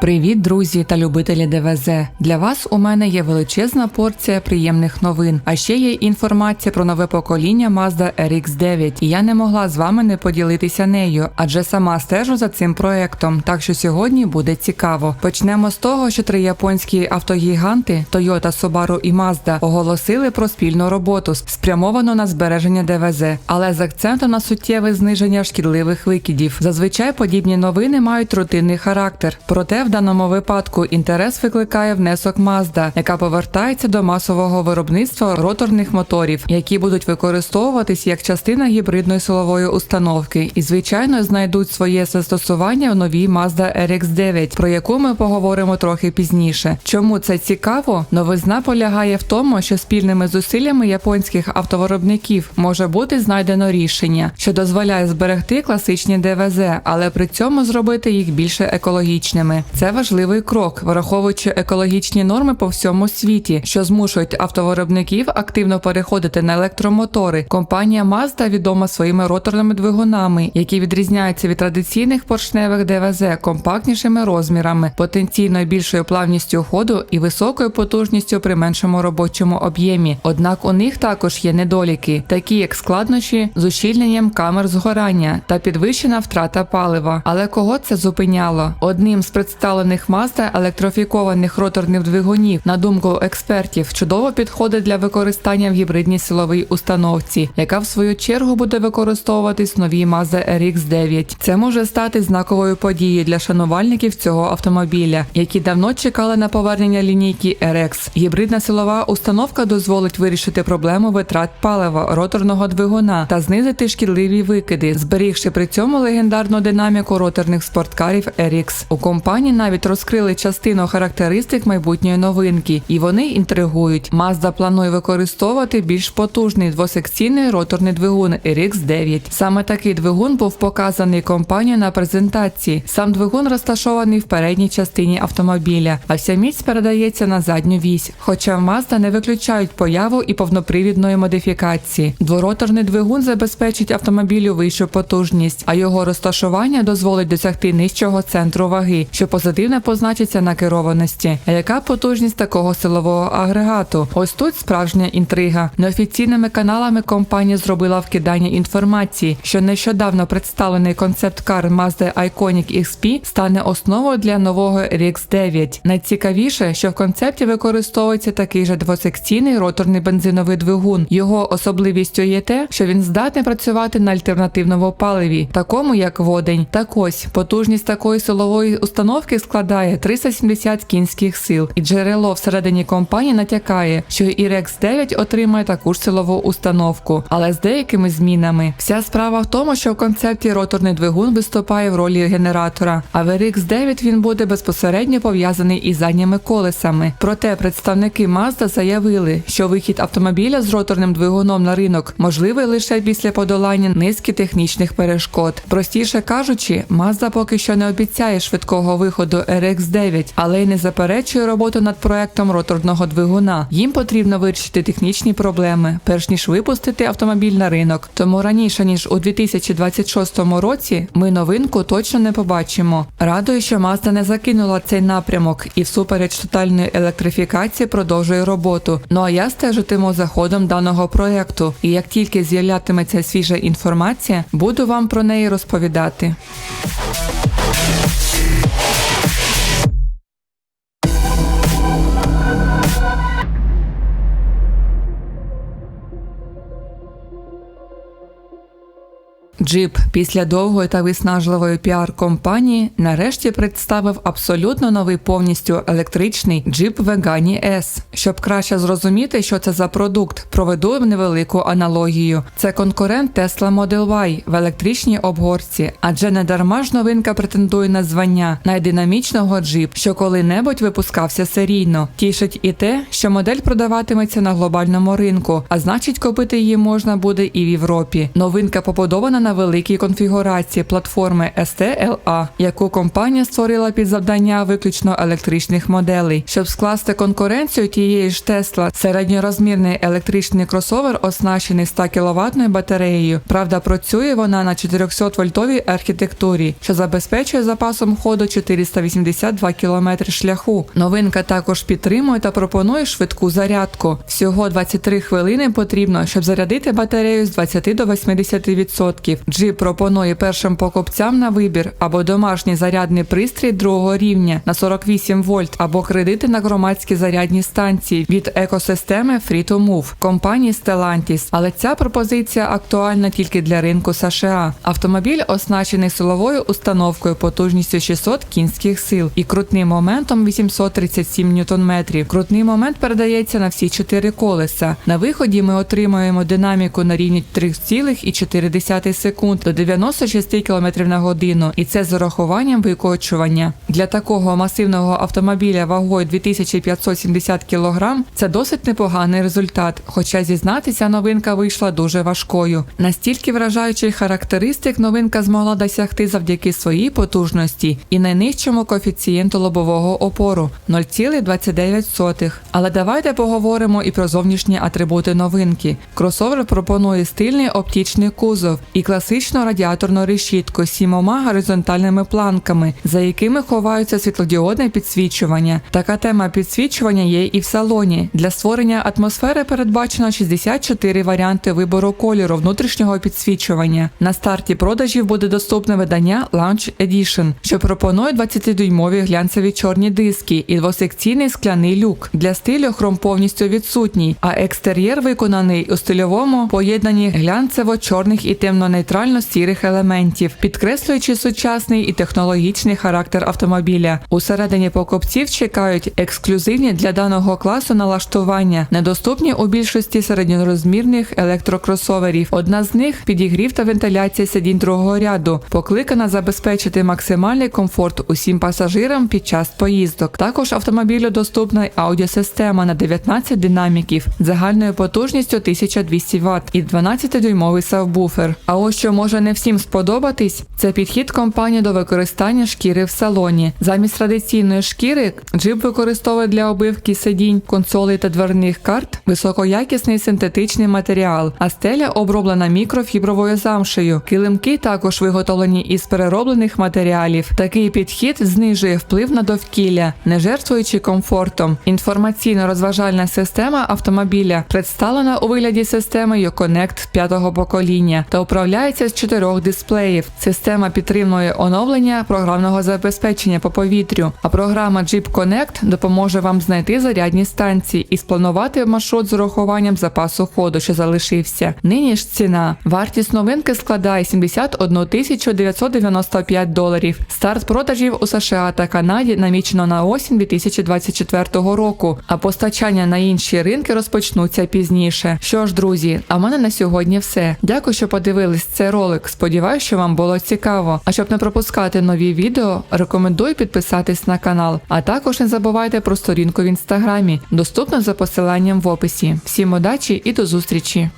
Привіт, друзі та любителі ДВЗ. Для вас у мене є величезна порція приємних новин. А ще є інформація про нове покоління Mazda RX-9, і я не могла з вами не поділитися нею, адже сама стежу за цим проектом. Так що сьогодні буде цікаво. Почнемо з того, що три японські автогіганти Toyota, Subaru і Mazda оголосили про спільну роботу, спрямовану на збереження ДВЗ, але з акцентом на суттєве зниження шкідливих викидів. Зазвичай подібні новини мають рутинний характер. Проте в даному випадку інтерес викликає внесок Mazda, яка повертається до масового виробництва роторних моторів, які будуть використовуватись як частина гібридної силової установки, і звичайно знайдуть своє застосування в новій Mazda RX-9, про яку ми поговоримо трохи пізніше. Чому це цікаво? Новизна полягає в тому, що спільними зусиллями японських автовиробників може бути знайдено рішення, що дозволяє зберегти класичні ДВЗ, але при цьому зробити їх більше екологічними. Це важливий крок, враховуючи екологічні норми по всьому світі, що змушують автовиробників активно переходити на електромотори. Компанія Mazda відома своїми роторними двигунами, які відрізняються від традиційних поршневих ДВЗ компактнішими розмірами, потенційно більшою плавністю ходу і високою потужністю при меншому робочому об'ємі. Однак у них також є недоліки, такі як складнощі з ущільненням камер згорання та підвищена втрата палива. Але кого це зупиняло? Одним з представлених Mazda електрифікованих роторних двигунів, на думку експертів, чудово підходить для використання в гібридній силовій установці, яка в свою чергу буде використовуватись в новій Mazda RX-9. Це може стати знаковою подією для шанувальників цього автомобіля, які давно чекали на повернення лінійки RX. Гібридна силова установка дозволить вирішити проблему витрат палива роторного двигуна та знизити шкідливі викиди, зберігши при цьому легендарну динаміку роторних спорткарів RX. У компанії навіть розкрили частину характеристик майбутньої новинки, і вони інтригують. Mazda планує використовувати більш потужний двосекційний роторний двигун RX-9. Саме такий двигун був показаний компанією на презентації. Сам двигун розташований в передній частині автомобіля, а вся міць передається на задню вісь. Хоча Mazda не виключають появу і повнопривідної модифікації. Двороторний двигун забезпечить автомобілю вищу потужність, а його розташування дозволить досягти нижчого центру ваги, що позитивно позначиться на керованості. А яка потужність такого силового агрегату? Ось тут справжня інтрига. Неофіційними каналами компанія зробила вкидання інформації, що нещодавно представлений концепт-кар Mazda Iconic XP стане основою для нового RX-9. Найцікавіше, що в концепті використовується такий же двосекційний роторний бензиновий двигун. Його особливістю є те, що він здатний працювати на альтернативному паливі, такому як водень. Так ось потужність такої силової установки складає 370 кінських сил, і джерело всередині компанії натякає, що і RX-9 отримає таку ж силову установку, але з деякими змінами. Вся справа в тому, що в концепті роторний двигун виступає в ролі генератора, а в RX-9 він буде безпосередньо пов'язаний із задніми колесами. Проте представники Mazda заявили, що вихід автомобіля з роторним двигуном на ринок можливий лише після подолання низки технічних перешкод. Простіше кажучи, Mazda поки що не обіцяє швидкого виходу RX-9, але й не заперечує роботу над проектом роторного двигуна. Їм потрібно вирішити технічні проблеми, перш ніж випустити автомобіль на ринок. Тому раніше ніж у 2026 році ми новинку точно не побачимо. Радує, що Mazda не закинула цей напрямок і всупереч тотальної електрифікації продовжує роботу. Ну а я стежитиму за ходом даного проекту. І як тільки з'являтиметься свіжа інформація, буду вам про неї розповідати. thank you Джип після довгої та виснажливої піар-компанії нарешті представив абсолютно новий повністю електричний джип Vegani S. Щоб краще зрозуміти, що це за продукт, проведу невелику аналогію. Це конкурент Tesla Model Y в електричній обгорці, адже не дарма ж новинка претендує на звання найдинамічного джип, що коли-небудь випускався серійно. Тішить і те, що модель продаватиметься на глобальному ринку, а значить, купити її можна буде і в Європі. Новинка побудована на на великій конфігурації платформи STLA, яку компанія створила під завдання виключно електричних моделей. Щоб скласти конкуренцію тієї ж Tesla, середньорозмірний електричний кросовер оснащений 100 кВт батареєю. Правда, працює вона на 400-вольтовій архітектурі, що забезпечує запасом ходу 482 км шляху. Новинка також підтримує та пропонує швидку зарядку. Всього 23 хвилини потрібно, щоб зарядити батарею з 20 до 80%. Джип пропонує першим покупцям на вибір або домашній зарядний пристрій другого рівня на 48 вольт, або кредити на громадські зарядні станції від екосистеми Free2Move компанії Stellantis. Але ця пропозиція актуальна тільки для ринку США. Автомобіль оснащений силовою установкою потужністю 600 кінських сил і крутним моментом 837 ньютон-метрів. Крутний момент передається на всі чотири колеса. На виході ми отримуємо динаміку на рівні 3,4 секунд до 96 км на годину, і це з урахуванням викочування. Для такого масивного автомобіля вагою 2570 кг це досить непоганий результат. Хоча зізнатися, новинка вийшла дуже важкою. Настільки вражаючих характеристик новинка змогла досягти завдяки своїй потужності і найнижчому коефіцієнту лобового опору 0,29. Але давайте поговоримо і про зовнішні атрибути новинки. Кросовер пропонує стильний оптичний кузов і класичну радіаторну решітку з сімома горизонтальними планками, за якими ховаються світлодіодне підсвічування. Така тема підсвічування є і в салоні. Для створення атмосфери передбачено 64 варіанти вибору кольору внутрішнього підсвічування. На старті продажів буде доступне видання Launch Edition, що пропонує 20-дюймові глянцеві чорні диски і двосекційний скляний люк. Для стилю хром повністю відсутній, а екстер'єр виконаний у стильовому поєднанні глянцево-чорних і темно-нейтрально-сірих елементів, підкреслюючи сучасний і технологічний характер автомобіля. Усередині покупців чекають ексклюзивні для даного класу налаштування, недоступні у більшості середньорозмірних електрокросоверів. Одна з них підігрів та вентиляція сидінь другого ряду, покликана забезпечити максимальний комфорт усім пасажирам під час поїздок. Також автомобілю доступна аудіосистема на 19 динаміків загальною потужністю 1200 Вт і 12-дюймовий сабвуфер. А ось що може не всім сподобатись, це підхід компанії до використання шкіри в салоні. Замість традиційної шкіри джип використовує для обивки сидінь, консолей та дверних карт високоякісний синтетичний матеріал, а стеля оброблена мікрофібровою замшею. Килимки також виготовлені із перероблених матеріалів. Такий підхід знижує вплив на довкілля, не жертвуючи комфортом. Інформаційно-розважальна система автомобіля представлена у вигляді системи Uconnect п'ятого покоління та управляється з чотирьох дисплеїв. Система підтримує оновлення програмного забезпечення по повітрю, а програма Jeep Connect допоможе вам знайти зарядні станції і спланувати маршрут з урахуванням запасу ходу, що залишився. Нині ж ціна. Вартість новинки складає 71 тисячу 995 доларів. Старт продажів у США та Канаді намічено на осінь 2024 року, а постачання на інші ринки розпочнуться пізніше. Що ж, друзі, а в мене на сьогодні все. Дякую, що подивились цей ролик. Сподіваюсь, що вам було цікаво. А щоб не пропускати нові відео, рекомендую підписатись на канал. А також не забувайте про сторінку в інстаграмі, доступну за посиланням в описі. Всім удачі і до зустрічі!